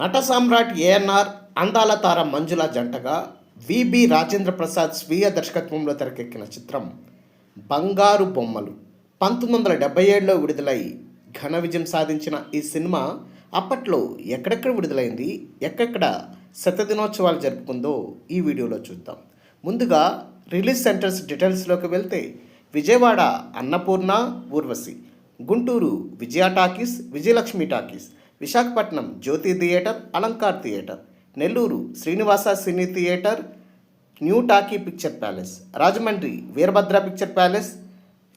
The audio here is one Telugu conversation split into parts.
నట సామ్రాట్ ఏఎన్ఆర్ అందాల తార మంజుల జంటగా విబి రాజేంద్ర ప్రసాద్ స్వీయ దర్శకత్వంలో తెరకెక్కిన చిత్రం బంగారు బొమ్మలు. పంతొమ్మిది వందల డెబ్బై ఏడులో విడుదలై ఘన విజయం సాధించిన ఈ సినిమా అప్పట్లో ఎక్కడెక్కడ విడుదలైంది ఎక్కడెక్కడ శతదినోత్సవాలు జరుపుకుందో ఈ వీడియోలో చూద్దాం. ముందుగా రిలీజ్ సెంటర్స్ డీటెయిల్స్లోకి వెళ్తే Vijayawada Annapurna Urvashi Guntur Vijaya talkies Vijayalakshmi talkies Visakhapatnam Jyothi theatre Alankar theatre. Nellore Srinivasa cine theatre new talkie picture palace. Rajahmundry Veerabhadra picture palace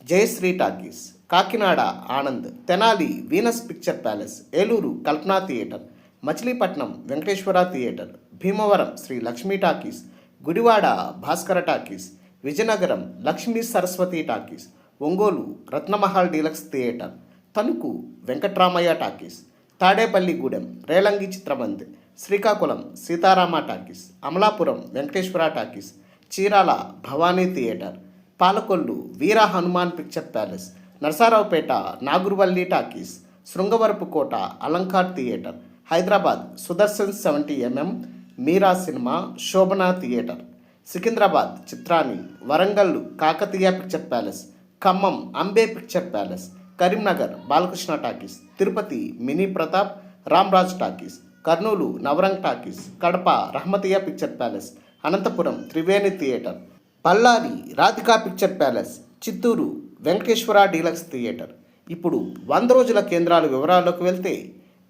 Jayasree talkies. Kakinada Anand Tenali Venus picture palace. Eluru Kalpana theatre. Machilipatnam Venkateswara theatre. Bhimavaram Sri Lakshmi talkies. Gudivada Bhaskara talkies. Vizianagaram Lakshmi Saraswati talkies. Ongole Ratnamahal deluxe theatre. Tanuku Venkatramaiah talkies. Tadepalligudem Relangi Chitrabandh Srikakulam Seetharama talkies Amalapuram Venkateswara talkies Chirala Bhavani theatre Palakollu Veera Hanuman picture palace Narasaraopet Naguruvalli talkies Srungavarapukota Alankar theatre Hyderabad Sudarshan seventy MM Meera cinema Shobhana theatre Secunderabad Chitrani Warangal Kakatiya picture palace Khammam Ambe picture palace Karimnagar Balakrishna talkies Tirupati mini Pratap Ramraj talkies Kurnool Navrang talkies Kadapa Rahmatiya picture palace Anantapur Triveni theatre Bellary Radhika picture palace Chittoor Venkateswara deluxe theatre. ఇప్పుడు వంద రోజుల కేంద్రాల వివరాల్లోకి వెళ్తే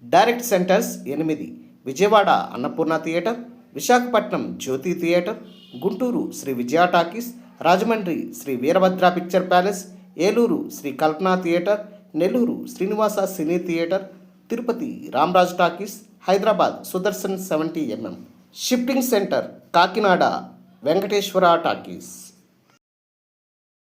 డైరెక్ట్ సెంటర్స్ ఎనిమిది Vijayawada Annapurna theatre Visakhapatnam Jyothi theatre Guntur Sri Vijaya talkies Rajahmundry Sri Veerabhadra picture palace Eluru Sri Kalpana theatre Nellore Srinivasa cine theatre Tirupati Ramraj talkies Hyderabad Sudarshan seventy MM. Shifting centre Kakinada Venkateswara talkies.